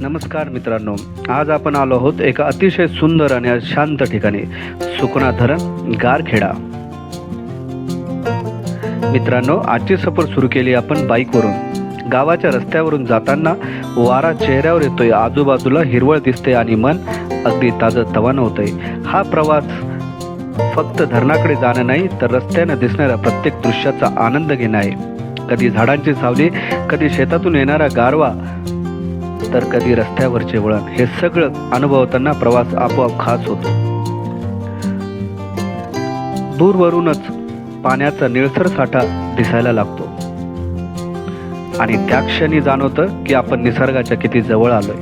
नमस्कार मित्रांनो आज आपण आलो आहोत एका अतिशय सुंदर आणि शांत ठिकाणी सुकणा धरण गारखेडा. मित्रांनो आजची सफर सुरू केली आपण बाईकवरून. गावाच्या रस्त्यावरून जाताना वारा चेहऱ्यावर येतोय आजूबाजूला हिरवळ दिसते आणि मन अगदी ताजं तवानं होतंय. हा प्रवास फक्त धरणाकडे जाणं नाही तर रस्त्यानं दिसणाऱ्या प्रत्येक दृश्याचा आनंद घेणं आहे. कधी झाडांची सावली कधी शेतातून येणारा गारवा तर कधी रस्त्यावरचे वळण. हे सगळं अनुभवताना प्रवास आपोआप खास होतो. दूरवरूनच पाण्याचा निळसर साठा दिसायला लागतो. आणि त्या क्षणी जाणवतं की आपण निसर्गाच्या किती जवळ आलोय.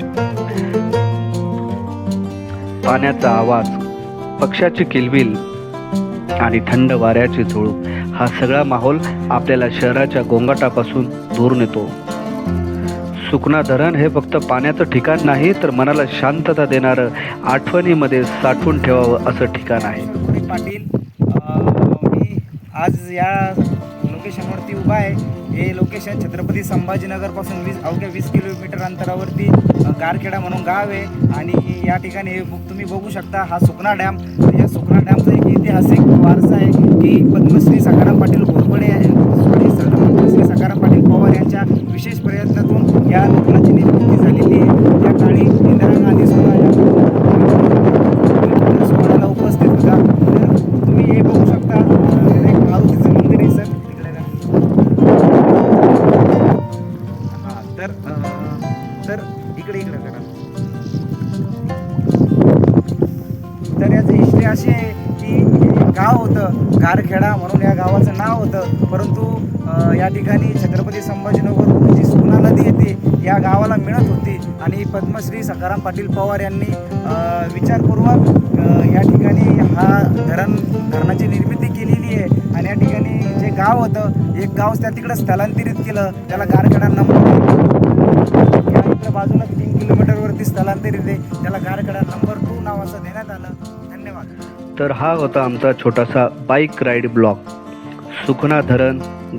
पाण्याचा आवाज पक्ष्याची किलबिल आणि थंड वाऱ्याची झुळूक हा सगळा माहोल आपल्याला शहराच्या गोंगाटापासून दूर नेतो. सुकना धरण हे फक्त पाण्याचं ठिकाण नाही तर मनाला शांतता देणारं आठवणीमध्ये साठवून ठेवावं असं ठिकाण आहे. पाटील मी आज या लोकेशनवरती उभा आहे. हे लोकेशन छत्रपती संभाजीनगरपासून वीस अवघ्या वीस किलोमीटर अंतरावरती गारखेडा म्हणून गाव आहे. आणि या ठिकाणी हे तुम्ही बघू शकता हा सुकना डॅम. या सुकना डॅमचा एक ऐतिहासिक वारसा आहे की पद्मश्री सखाराम पाटील घोरपडे सॉरी पद्मश्री सखाराम पाटील पवार यांच्या विशेष प्रयत्नातून या लोकांची निर्मिती झालेली आहे. त्या काळी इंदिरा गांधी सुद्धा या सोहळ्याला उपस्थित होता. तर तुम्ही हे बघू शकता. एक मारुतीचं मंदिर आहे सर. हां तर तर इकडे इकडे करा. तर याची हिस्ट्री अशी आहे की गाव होतं गारखेडा म्हणून या गावाचं नाव होतं. परंतु या ठिकाणी छत्रपती संभाजीनगर जी नदी येते या गावाला मिळत होती. आणि पद्मश्री सखाराम पाटील पवार यांनी विचारपूर्वक या ठिकाणी हा धरण धरणाची निर्मिती केलेली आहे. आणि या ठिकाणी जे गाव होतं एक गाव त्या तिकडं स्थलांतरित केलं. त्याला गारखेडा नंबर या बाजूला तीन किलोमीटरवरती स्थलांतरित आहे. त्याला गारखेडा नंबर टू नावाचं देण्यात आलं. धन्यवाद. तर हा होता आमचा छोटासा बाईक राईड ब्लॉग सुखना धरण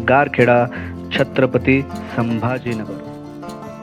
गारखेडा छत्रपती संभाजीनगर.